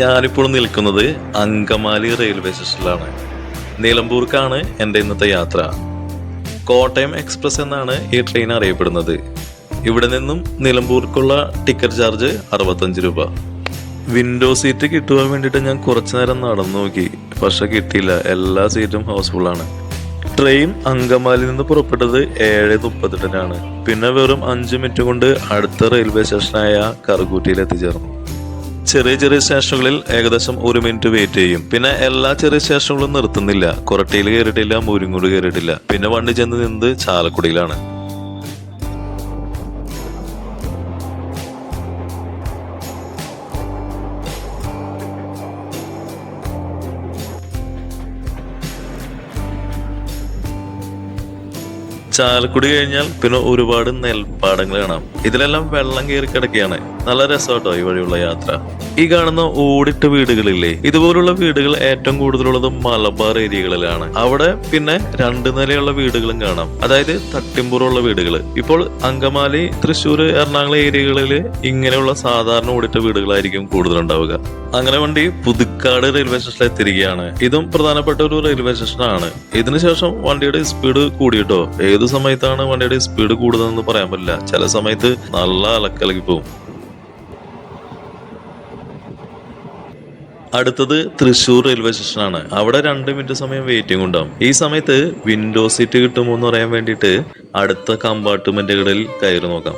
ഞാനിപ്പോൾ നിൽക്കുന്നത് അങ്കമാലി റെയിൽവേ സ്റ്റേഷനിലാണ്. നിലമ്പൂർക്കാണ് എന്റെ ഇന്നത്തെ യാത്ര. കോട്ടയം എക്സ്പ്രസ് എന്നാണ് ഈ ട്രെയിൻ അറിയപ്പെടുന്നത്. ഇവിടെ നിന്നും നിലമ്പൂർക്കുള്ള ടിക്കറ്റ് ചാർജ് അറുപത്തഞ്ച് രൂപ. വിൻഡോ സീറ്റ് കിട്ടുവാൻ വേണ്ടിയിട്ട് ഞാൻ കുറച്ചു നേരം നടന്നു നോക്കി. പക്ഷെ കിട്ടിയില്ല. എല്ലാ സീറ്റും ഹൗസ്ഫുൾ ആണ്. ട്രെയിൻ അങ്കമാലിയിൽ നിന്ന് പുറപ്പെട്ടത് ഏഴ് മുപ്പത്തെട്ടിനാണ്. പിന്നെ വെറും അഞ്ച് മിനിറ്റ് കൊണ്ട് അടുത്ത റെയിൽവേ സ്റ്റേഷനായ കറുകൂട്ടിയിൽ എത്തിച്ചേർന്നു ചെറിയ ചെറിയ സ്റ്റേഷനുകളിൽ ഏകദേശം ഒരു മിനിറ്റ് വെയിറ്റ് ചെയ്യും. പിന്നെ എല്ലാ ചെറിയ സ്റ്റേഷനുകളും നിർത്തുന്നില്ല. കുറട്ടിയിൽ കയറിയിട്ടില്ല മുരിങ്ങോട് കയറിയിട്ടില്ല. പിന്നെ വണ്ടി ചെന്ന് നിന്നത് ചാലക്കുടിയിലാണ്. ചാലക്കുടി കഴിഞ്ഞാൽ പിന്നെ ഒരുപാട് നെൽപ്പാടങ്ങൾ കാണാം. ഇതിലെല്ലാം വെള്ളം കയറി കിടക്കുകയാണ്. നല്ല രസമാട്ടോ ഈ വഴിയുള്ള യാത്ര. ഈ കാണുന്ന ഓടിട്ട വീടുകളില്ലേ ഇതുപോലുള്ള വീടുകൾ ഏറ്റവും കൂടുതലുള്ളത് മലബാർ ഏരിയകളിലാണ്. അവിടെ പിന്നെ രണ്ട് നിലയുള്ള വീടുകളും കാണാം. അതായത് തട്ടിമ്പുറമുള്ള വീടുകൾ ഇപ്പോൾ അങ്കമാലി തൃശ്ശൂർ എറണാകുളം ഏരിയകളിൽ ഇങ്ങനെയുള്ള സാധാരണ ഓടിട്ട വീടുകളായിരിക്കും കൂടുതലുണ്ടാവുക. അങ്ങനെ വണ്ടി പുതുക്കാട് റെയിൽവേ സ്റ്റേഷനിൽ എത്തിരിക്കുകയാണ് ഇതും പ്രധാനപ്പെട്ട ഒരു റെയിൽവേ സ്റ്റേഷനാണ്. ഇതിനുശേഷം വണ്ടിയുടെ സ്പീഡ് കൂടിയിട്ടോ? ഏത് സമയത്താണ് വണ്ടിയുടെ സ്പീഡ് കൂടുതലെന്ന് പറയാൻ പറ്റില്ല. ചില സമയത്ത് നല്ല അലക്കലക്കി പോകും അടുത്തത് തൃശ്ശൂർ റെയിൽവേ സ്റ്റേഷനാണ് അവിടെ രണ്ട് മിനിറ്റ് സമയം വെയിറ്റിംഗ് ഉണ്ടാവും. ഈ സമയത്ത് വിൻഡോ സീറ്റ് കിട്ടുമോ എന്ന് പറയാൻ വേണ്ടിയിട്ട് അടുത്ത കമ്പാർട്ട്മെന്റുകളിൽ കയറി നോക്കാം.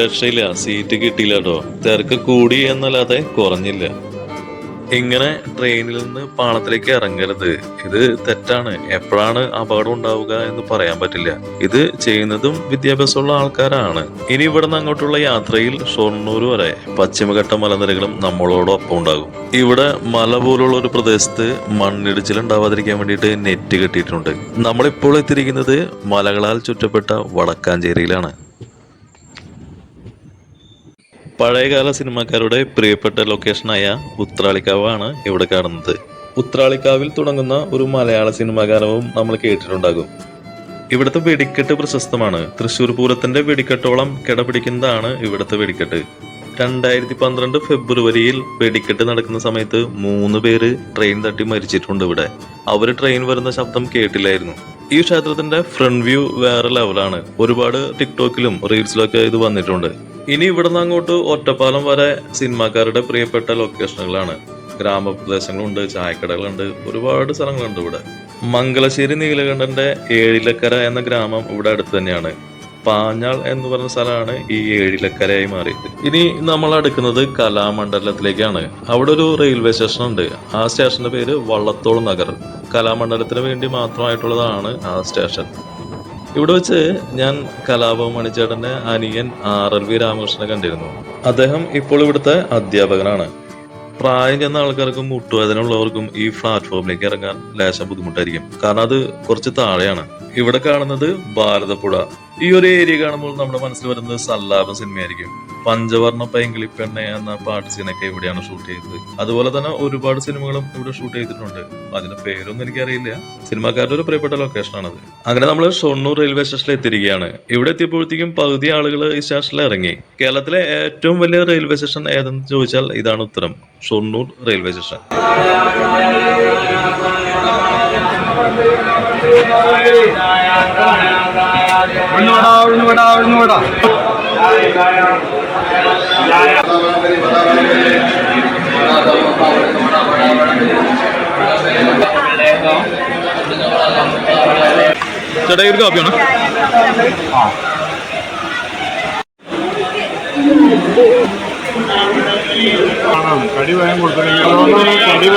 രക്ഷയില്ല. സീറ്റ് കിട്ടിയില്ല കേട്ടോ തിരക്ക് കൂടി എന്നല്ലാതെ കുറഞ്ഞില്ല. ഇങ്ങനെ ട്രെയിനിൽ നിന്ന് പാളത്തിലേക്ക് ഇറങ്ങരുത്. ഇത് തെറ്റാണ്. എപ്പോഴാണ് അപകടം ഉണ്ടാവുക എന്ന് പറയാൻ പറ്റില്ല. ഇത് ചെയ്യുന്നതും വിദ്യാഭ്യാസമുള്ള ആൾക്കാരാണ്. ഇനി ഇവിടെ നിന്ന് അങ്ങോട്ടുള്ള യാത്രയിൽ ഷൊർണൂർ വരെ പശ്ചിമഘട്ട മലനിരകളും നമ്മളോടൊപ്പം ഉണ്ടാകും. ഇവിടെ മല പോലുള്ള ഒരു പ്രദേശത്ത് മണ്ണിടിച്ചിൽ ഉണ്ടാവാതിരിക്കാൻ വേണ്ടിയിട്ട് നെറ്റ് കെട്ടിയിട്ടുണ്ട്. നമ്മളിപ്പോൾ എത്തിയിരിക്കുന്നത് മലകളാൽ ചുറ്റപ്പെട്ട വടക്കാഞ്ചേരിയിലാണ്. പഴയകാല സിനിമാക്കാരുടെ പ്രിയപ്പെട്ട ലൊക്കേഷനായ ഉത്രാളിക്കാവാണ് ഇവിടെ കാണുന്നത്. ഉത്രാളിക്കാവിൽ തുടങ്ങുന്ന ഒരു മലയാള സിനിമാഗാനവും നമ്മൾ കേട്ടിട്ടുണ്ടാകും. ഇവിടുത്തെ വെടിക്കെട്ട് പ്രശസ്തമാണ്. തൃശ്ശൂർ പൂരത്തിന്റെ വെടിക്കെട്ടോളം കിടപിടിക്കുന്നതാണ് ഇവിടുത്തെ വെടിക്കെട്ട്. രണ്ടായിരത്തി പന്ത്രണ്ട് ഫെബ്രുവരിയിൽ വെടിക്കെട്ട് നടക്കുന്ന സമയത്ത് മൂന്ന് പേര് ട്രെയിൻ തട്ടി മരിച്ചിട്ടുണ്ട് ഇവിടെ. അവർ ട്രെയിൻ വരുന്ന ശബ്ദം കേട്ടില്ലായിരുന്നു. ഈ ക്ഷേത്രത്തിന്റെ ഫ്രണ്ട് വ്യൂ വേറെ ലെവലാണ് ഒരുപാട് ടിക്ടോക്കിലും റീൽസിലും ഒക്കെ ഇത് വന്നിട്ടുണ്ട്. ഇനി ഇവിടുന്ന് അങ്ങോട്ട് ഒറ്റപ്പാലം വരെ സിനിമാക്കാരുടെ പ്രിയപ്പെട്ട ലൊക്കേഷനുകളാണ് ഗ്രാമപ്രദേശങ്ങളുണ്ട് ചായക്കടകളുണ്ട് ഒരുപാട് സ്ഥലങ്ങളുണ്ട് ഇവിടെ. മംഗലശ്ശേരി നീലകണ്ഠന്റെ ഏഴിലക്കര എന്ന ഗ്രാമം ഇവിടെ അടുത്ത് തന്നെയാണ്. പാഞ്ഞാൾ എന്ന് പറഞ്ഞ സ്ഥലമാണ് ഈ ഏഴിലക്കരയായി മാറിയത്. ഇനി നമ്മൾ അടുക്കുന്നത് കലാമണ്ഡലത്തിലേക്കാണ്. അവിടെ ഒരു റെയിൽവേ സ്റ്റേഷൻ ഉണ്ട്. ആ സ്റ്റേഷന്റെ പേര് വള്ളത്തോൾ നഗർ. കലാമണ്ഡലത്തിന് വേണ്ടി മാത്രമായിട്ടുള്ളതാണ് ആ സ്റ്റേഷൻ ഇവിടെ വെച്ച് ഞാൻ കലാഭവൻ മണിച്ചേട്ടന്റെ അനിയൻ ആർ എൽ വി രാമകൃഷ്ണനെ കണ്ടിരുന്നു. അദ്ദേഹം ഇപ്പോൾ ഇവിടുത്തെ അധ്യാപകനാണ്. പ്രായം ചെന്ന ആൾക്കാർക്കും മുട്ടുവേദനയുള്ളവർക്കും ഈ പ്ലാറ്റ്ഫോമിലേക്ക് ഇറങ്ങാൻ ലേശം ബുദ്ധിമുട്ടായിരിക്കും. കാരണം അത് കുറച്ച് താഴെയാണ്. ഇവിടെ കാണുന്നത് ഭാരതപ്പുഴ. ഈ ഒരു ഏരിയ കാണുമ്പോൾ നമ്മുടെ മനസ്സിൽ വരുന്നത് സല്ലാപ സിനിമയായിരിക്കും. പഞ്ചവർണ പൈങ്കിളി എന്ന പാട്ട് സീനൊക്കെ ഇവിടെയാണ് ഷൂട്ട് ചെയ്തത്. അതുപോലെ തന്നെ ഒരുപാട് സിനിമകളും ഇവിടെ ഷൂട്ട് ചെയ്തിട്ടുണ്ട്. അതിന്റെ പേരൊന്നും എനിക്കറിയില്ല. സിനിമാക്കാരുടെ ഒരു പ്രിയപ്പെട്ട ലൊക്കേഷനാണത് അങ്ങനെ നമ്മൾ ഷൊർണൂർ റെയിൽവേ സ്റ്റേഷനിൽ എത്തിയിരിക്കുകയാണ്. ഇവിടെ എത്തിയപ്പോഴത്തേക്കും പകുതി ആളുകൾ ഈ സ്റ്റേഷനിൽ ഇറങ്ങി. കേരളത്തിലെ ഏറ്റവും വലിയ റെയിൽവേ സ്റ്റേഷൻ ഏതെന്ന് ചോദിച്ചാൽ ഇതാണ് ഉത്തരം. ഷൊർണൂർ റെയിൽവേ സ്റ്റേഷൻ ഉഴുന്നുവട ഉഴുന്നുവട ഉഴുന്നുവട. ചേട്ടാ ഒരു കാപ്പിയാണ് കടി വേഗം കൊടുക്കണം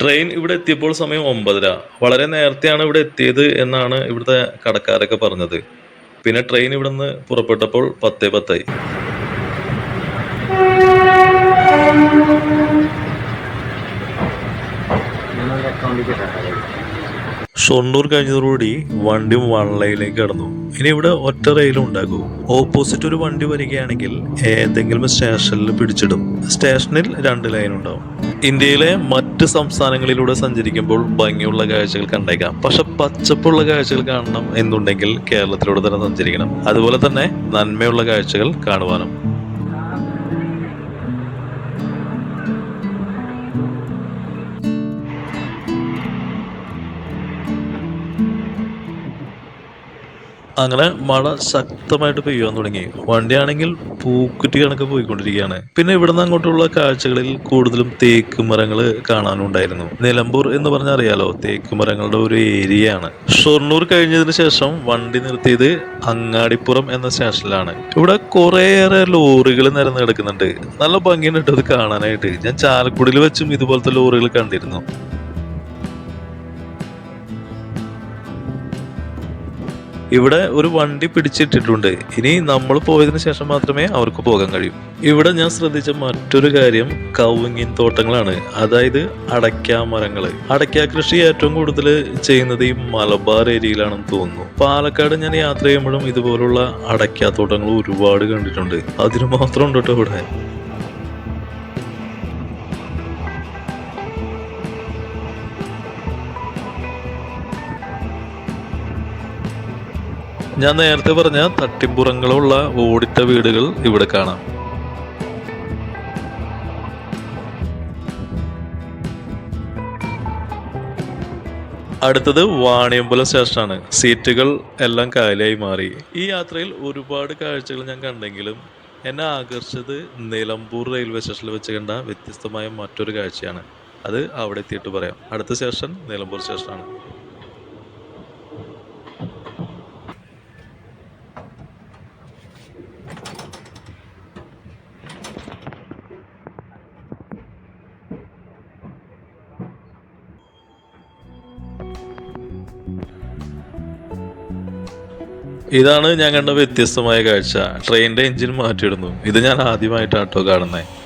ട്രെയിൻ ഇവിടെ എത്തിയപ്പോൾ സമയം ഒമ്പതര. വളരെ നേരത്തെയാണ് ഇവിടെ എത്തിയത് എന്നാണ് ഇവിടുത്തെ കടക്കാരൊക്കെ പറഞ്ഞത്. പിന്നെ ട്രെയിൻ ഇവിടെ നിന്ന് പുറപ്പെട്ടപ്പോൾ പത്തേ പത്തായി. ഷൊർണൂർ കഴിഞ്ഞതോടുകൂടി വണ്ടി വള്ളയിലേക്ക് കടന്നു. ഇനി ഇവിടെ ഒറ്റ റെയിലും ഉണ്ടാകൂ ഓപ്പോസിറ്റ് ഒരു വണ്ടി വരികയാണെങ്കിൽ ഏതെങ്കിലും സ്റ്റേഷനിൽ പിടിച്ചിടും. സ്റ്റേഷനിൽ രണ്ട് ലൈൻ ഉണ്ടാവും ഇന്ത്യയിലെ മറ്റ് സംസ്ഥാനങ്ങളിലൂടെ സഞ്ചരിക്കുമ്പോൾ ഭംഗിയുള്ള കാഴ്ചകൾ കണ്ടേക്കാം. പക്ഷെ പച്ചപ്പുള്ള കാഴ്ചകൾ കാണണം എന്നുണ്ടെങ്കിൽ കേരളത്തിലൂടെ തന്നെ സഞ്ചരിക്കണം. അതുപോലെ തന്നെ നന്മയുള്ള കാഴ്ചകൾ കാണുവാനും. അങ്ങനെ മഴ ശക്തമായിട്ട് പെയ്യാൻ തുടങ്ങി. വണ്ടിയാണെങ്കിൽ പൂക്കുറ്റി കണക്ക് പോയിക്കൊണ്ടിരിക്കുകയാണ്. പിന്നെ ഇവിടുന്ന് അങ്ങോട്ടുള്ള കാഴ്ചകളിൽ കൂടുതലും തേക്ക് മരങ്ങൾ കാണാനുണ്ടായിരുന്നു. നിലമ്പൂർ എന്ന് പറഞ്ഞാൽ അറിയാലോ തേക്ക് മരങ്ങളുടെ ഒരു ഏരിയ ആണ് ഷൊർണൂർ കഴിഞ്ഞതിന് ശേഷം വണ്ടി നിർത്തിയത് അങ്ങാടിപ്പുറം എന്ന സ്റ്റേഷനിലാണ്. ഇവിടെ കുറേയേറെ ലോറികൾ നിരന്ന് കിടക്കുന്നുണ്ട്. നല്ല ഭംഗിയുണ്ട് അത് കാണാനായിട്ട്. ഞാൻ ചാലക്കുടിയിൽ വെച്ചും ഇതുപോലത്തെ ലോറികൾ കണ്ടിരുന്നു. ഇവിടെ ഒരു വണ്ടി പിടിച്ചിട്ടിട്ടുണ്ട്. ഇനി നമ്മൾ പോയതിന് ശേഷം മാത്രമേ അവർക്ക് പോകാൻ കഴിയൂ. ഇവിടെ ഞാൻ ശ്രദ്ധിച്ച മറ്റൊരു കാര്യം കവുങ്ങിൻ തോട്ടങ്ങളാണ്. അതായത് അടയ്ക്ക മരങ്ങൾ അടയ്ക്ക കൃഷി ഏറ്റവും കൂടുതൽ ചെയ്യുന്നത് ഈ മലബാർ ഏരിയയിലാണെന്ന് തോന്നുന്നു. പാലക്കാട് ഞാൻ യാത്ര ചെയ്യുമ്പോഴും ഇതുപോലുള്ള അടയ്ക്ക തോട്ടങ്ങൾ ഒരുപാട് കണ്ടിട്ടുണ്ട്. അതിന് മാത്രം ഉണ്ട് കേട്ടോ ഇവിടെ? ഞാൻ നേരത്തെ പറഞ്ഞ തട്ടിമ്പുറങ്ങളുള്ള ഓടിട്ട വീടുകൾ ഇവിടെ കാണാം. അടുത്തത് വാണിയമ്പലം സ്റ്റേഷനാണ്. സീറ്റുകൾ എല്ലാം കാലിയായി മാറി. ഈ യാത്രയിൽ ഒരുപാട് കാഴ്ചകൾ ഞാൻ കണ്ടെങ്കിലും എന്നെ ആകർഷിച്ചത് നിലമ്പൂർ റെയിൽവേ സ്റ്റേഷനിൽ വെച്ച് കണ്ട വ്യത്യസ്തമായ മറ്റൊരു കാഴ്ചയാണ്. അത് അവിടെ എത്തിയിട്ട് പറയാം. അടുത്ത സ്റ്റേഷൻ നിലമ്പൂർ സ്റ്റേഷനാണ്. ഇതാണ് ഞാൻ കണ്ട വ്യത്യസ്തമായ കാഴ്ച. ട്രെയിനിന്റെ എഞ്ചിൻ മാറ്റിയിടുന്നു. ഇത് ഞാൻ ആദ്യമായിട്ടാട്ടോ കാണുന്നത്